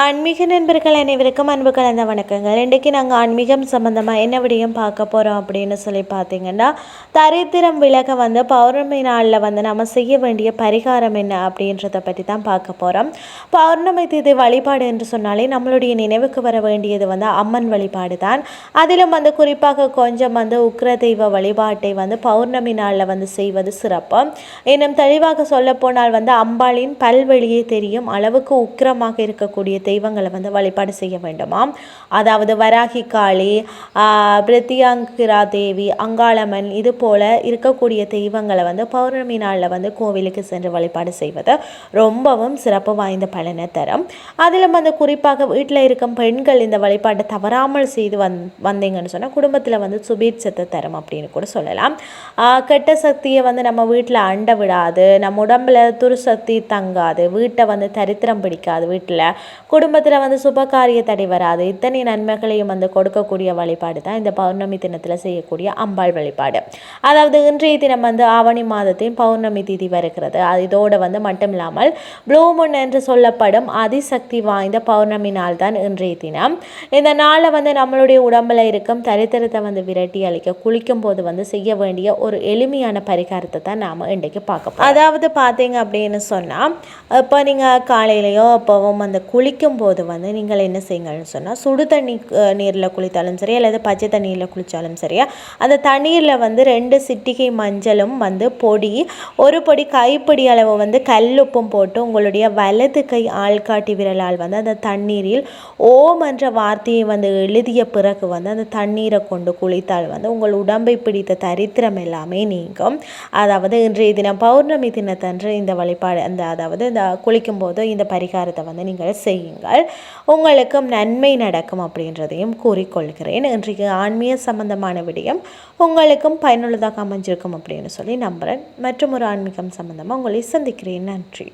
ஆன்மீக நண்பர்கள் அனைவருக்கும் அன்பு கலந்த வணக்கங்கள். இன்றைக்கு நாங்கள் ஆன்மீகம் சம்மந்தமாக என்ன விடயம் பார்க்க போகிறோம் அப்படின்னு சொல்லி பார்த்தீங்கன்னா தரித்திரம் விலக வந்து பௌர்ணமி நாளில் வந்து நம்ம செய்ய வேண்டிய பரிகாரம் என்ன அப்படின்றத பற்றி தான் பார்க்க போகிறோம் பௌர்ணமி தீதி வழிபாடு என்று சொன்னாலே நம்மளுடைய நினைவுக்கு வர வேண்டியது வந்து அம்மன் வழிபாடு தான். அதிலும் வந்து குறிப்பாக கொஞ்சம் வந்து உக்ர தெய்வ வழிபாட்டை வந்து பௌர்ணமி நாளில் வந்து செய்வது சிறப்பு. இன்னும் தெளிவாக சொல்லப்போனால் வந்து அம்பாளின் பல்வெளியே தெரியும் அளவுக்கு உக்கிரமாக இருக்கக்கூடிய தெய்வங்களை வந்து வழிபாடு செய்ய வேண்டுமாம். அதாவது வராகி காளி பிரித்தியாங்கிரா தேவி அங்காளம்மன் இது போல் இருக்கக்கூடிய தெய்வங்களை வந்து பௌர்ணமி நாளில் வந்து கோவிலுக்கு சென்று வழிபாடு செய்வது ரொம்பவும் சிறப்பு வாய்ந்த பலனை தரும். அதிலும் வந்து குறிப்பாக வீட்டில் இருக்கும் பெண்கள் இந்த வழிபாட்டை தவறாமல் செய்து வந் வந்தீங்கன்னு சொன்னால் குடும்பத்தில் வந்து சுபீட்சத்தை தரும் அப்படின்னு கூட சொல்லலாம். கெட்ட சக்தியை வந்து நம்ம வீட்டில் அண்ட விடாது நம்ம உடம்புல துருசக்தி தங்காது வீட்டை வந்து தரித்திரம் பிடிக்காது வீட்டில் குடும்பத்தில் வந்து சுபகாரிய தடை வராது. இத்தனை நன்மைகளையும் வந்து கொடுக்கக்கூடிய வழிபாடு தான் இந்த பௌர்ணமி தினத்தில் செய்யக்கூடிய அம்பாள் வழிபாடு. அதாவது இன்றைய தினம் வந்து ஆவணி மாதத்தின் பௌர்ணமி திதி வருகிறது. இதோடு வந்து மட்டும் இல்லாமல் ப்ளூமுன் என்று சொல்லப்படும் அதிசக்தி வாய்ந்த பௌர்ணமி நாள் தான் இன்றைய தினம். இந்த நாளில் வந்து நம்மளுடைய உடம்பில் இருக்கும் தரித்திரத்தை வந்து விரட்டி அளிக்க குளிக்கும் போது வந்து செய்ய வேண்டிய ஒரு எளிமையான பரிகாரத்தை தான் நாம் இன்றைக்கு பார்க்க அதாவது பார்த்தீங்க அப்படின்னு சொன்னால் இப்போ நீங்கள் காலையிலையோ அப்போவும் அந்த குளிக்கும் போது வந்து நீங்கள் என்ன செய்யுங்கன்னு சொன்னால் சுடு தண்ணி நீரில் குளித்தாலும் சரி அல்லது பச்சை தண்ணியில் குளித்தாலும் சரியா அந்த தண்ணீரில் வந்து ரெண்டு சிட்டிகை மஞ்சளும் வந்து பொடி ஒரு பொடி கைப்பிடி அளவு வந்து கல்லுப்பும் போட்டு உங்களுடைய வலது கை ஆள்காட்டி விரலால் வந்து அந்த தண்ணீரில் ஓம் என்ற வார்த்தையை வந்து எழுதிய பிறகு வந்து அந்த தண்ணீரை கொண்டு குளித்தால் வந்து உங்கள் உடம்பை பிடித்த தரித்திரம் எல்லாமே நீங்கும். அதாவது இன்றைய தினம் பௌர்ணமி தினத்தன்று இந்த வழிபாடு அந்த அதாவது இந்த குளிக்கும் போது இந்த பரிகாரத்தை வந்து நீங்கள் செய்யும் செய்யுங்கள். உங்களுக்கும் நன்மை நடக்கும் அப்படின்றதையும் கூறிக்கொள்கிறேன். இன்றைக்கு ஆன்மீக சம்பந்தமான விடயம் உங்களுக்கும் பயனுள்ளதாக அமைஞ்சிருக்கும் அப்படின்னு சொல்லி நம்புகிறேன் மற்றும் ஒரு ஆன்மீகம் சம்பந்தமாக உங்களை சந்திக்கிறேன். நன்றி.